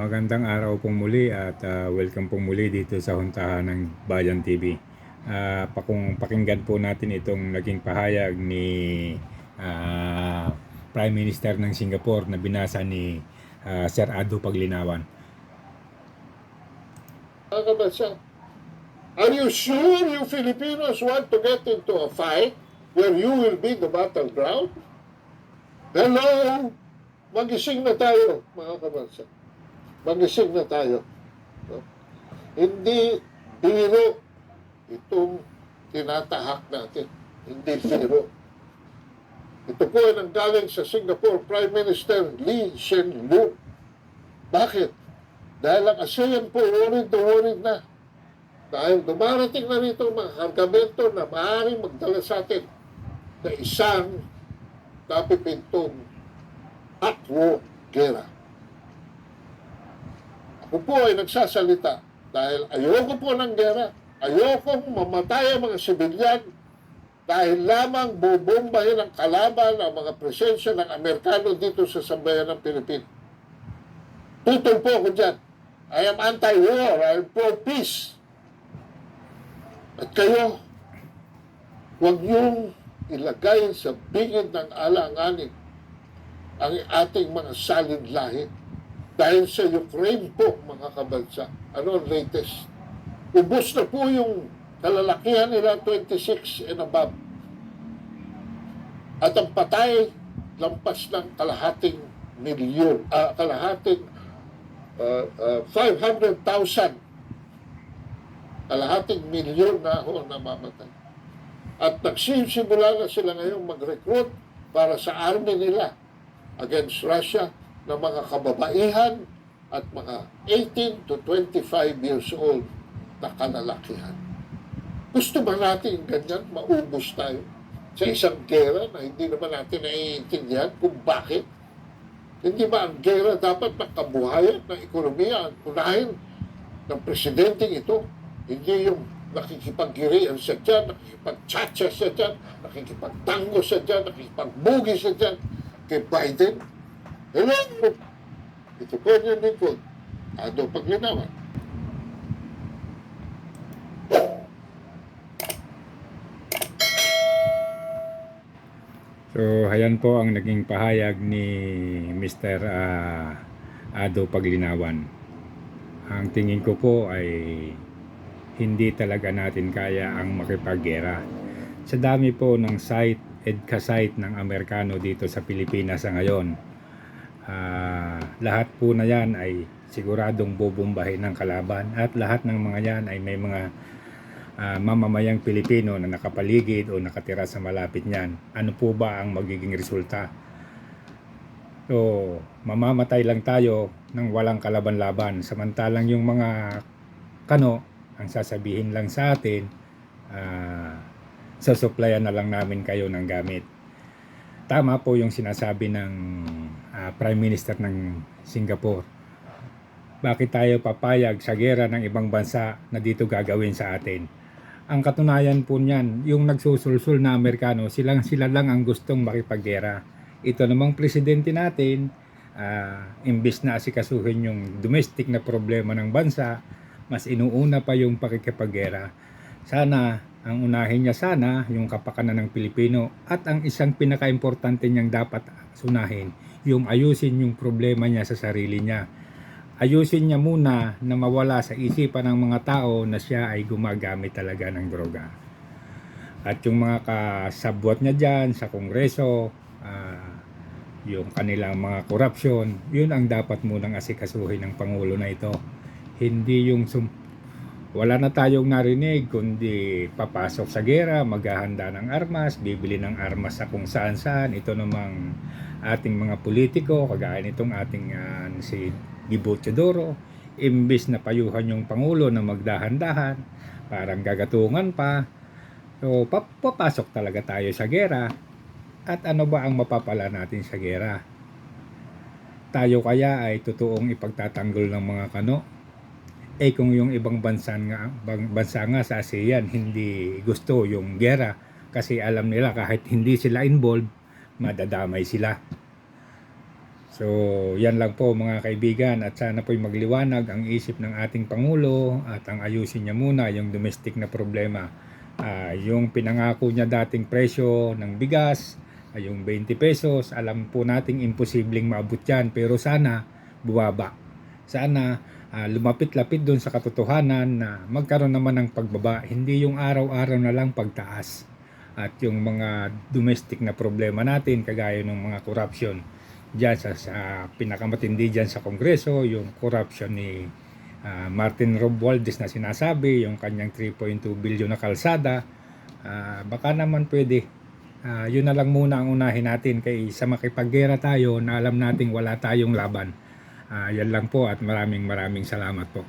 magandang araw pong muli at ah, welcome pong muli dito sa Huntahan ng Bayan TV. Ah, pakung pakinggan po natin itong naging pahayag ni ah, Prime Minister ng Singapore na binasa ni ah, Sir Ado Paglinawan. Mga are you sure you Filipinos want to get into a fight where you will be the battleground? Hello? Magising na tayo, mga kabansa. Magising na tayo. No? Hindi biro itong tinatahak natin. Hindi biro. Ito po ay nanggaling sa Singapore Prime Minister Lee Hsien Loong. Bakit? Dahil ang ASEAN po, worried na worried na. Dahil dumarating na rito mga kargamento na maaaring magdala sa atin na isang napipintong at war gera. Ako po ay nagsasalita dahil ayoko po ng gera. Ayoko mamatay ang mga sibilyan dahil lamang bubombahin ang kalaban ang mga presensya ng Amerikano dito sa sambayan ng Pilipinas. Tutol po ako dyan. I am anti-war. I am pro-peace. At kayo, huwag niyong ilagay sa bingid ng alanganin ang ating mga salin lahi. Dahil sa Ukraine po, mga kabansa, ano ang latest? Ubus na po yung kalalakihan nila 26 and above. At ang patay, lampas ng kalahating milyon, ah, kalahating uh, uh, 500,000 kalahating milyon na ako namamatay. At nagsisimula na sila ngayong mag-recruit para sa army nila against Russia ng mga kababaihan at mga 18 to 25 years old na kalalakihan. Gusto ba natin ganyan maubos tayo sa isang gera na hindi naman natin naiintindihan kung bakit hindi ba ang gera dapat ng kabuhayan ng ekonomiya ang unahin ng presidenteng ito? Hindi yung nakikipaggirian siya dyan, nakikipagtsatsa siya dyan, nakikipagtango siya dyan, nakikipagbugi siya dyan kay Biden. Hello! Ito po yung lingkod. Ado paglinawan. So, ayan po ang naging pahayag ni Mr. ah, Ado Paglinawan. Ang tingin ko po ay hindi talaga natin kaya ang makipaggera. Sa dami po ng site, EDCA site ng Amerikano dito sa Pilipinas sa ngayon, ah, lahat po na yan ay siguradong bubumbahin ng kalaban at lahat ng mga yan ay may mga ah, mamamayang Pilipino na nakapaligid o nakatira sa malapit niyan. Ano po ba ang magiging resulta? So, mamamatay lang tayo ng walang kalaban-laban. Samantalang yung mga kano, ang sasabihin lang sa atin, ah, sasuplayan na lang namin kayo ng gamit. Tama po yung sinasabi ng ah, Prime Minister ng Singapore. Bakit tayo papayag sa gera ng ibang bansa na dito gagawin sa atin? Ang katunayan po niyan, yung nagsusulsul na Amerikano, silang sila lang ang gustong makipaggera. Ito namang presidente natin, ah, imbis na asikasuhin yung domestic na problema ng bansa, mas inuuna pa yung pakikipaggera. Sana, ang unahin niya sana, yung kapakanan ng Pilipino at ang isang pinaka-importante niyang dapat sunahin, yung ayusin yung problema niya sa sarili niya. Ayusin niya muna na mawala sa isipan ng mga tao na siya ay gumagamit talaga ng droga. At yung mga kasabwat niya dyan sa kongreso, ah, yung kanilang mga korupsyon, yun ang dapat munang asikasuhin ng Pangulo na ito. Hindi yung sum- wala na tayong narinig kundi papasok sa gera, maghahanda ng armas, bibili ng armas sa kung saan saan. Ito namang ating mga politiko, kagaya nitong ating ah, si Gibo Teodoro, imbis na payuhan yung Pangulo na magdahan-dahan, parang gagatungan pa. So, pap- papasok talaga tayo sa gera. At ano ba ang mapapala natin sa gera? Tayo kaya ay totoong ipagtatanggol ng mga kano? Eh kung yung ibang bansa nga, bansa nga sa ASEAN hindi gusto yung gera kasi alam nila kahit hindi sila involved, madadamay sila. So, yan lang po mga kaibigan at sana po'y magliwanag ang isip ng ating Pangulo at ang ayusin niya muna yung domestic na problema. Ah, yung pinangako niya dating presyo ng bigas, ay yung 20 pesos, alam po nating imposibleng maabot yan pero sana bumaba. Sana ah, lumapit-lapit doon sa katotohanan na magkaroon naman ng pagbaba, hindi yung araw-araw na lang pagtaas. At yung mga domestic na problema natin kagaya ng mga corruption diyan sa, sa pinakamatindi diyan sa Kongreso, yung corruption ni ah, Martin Romualdez na sinasabi, yung kanyang 3.2 billion na kalsada, ah, baka naman pwede. Ah, yun na lang muna ang unahin natin kay sa makipaggera tayo na alam nating wala tayong laban. Ah, yan lang po at maraming maraming salamat po.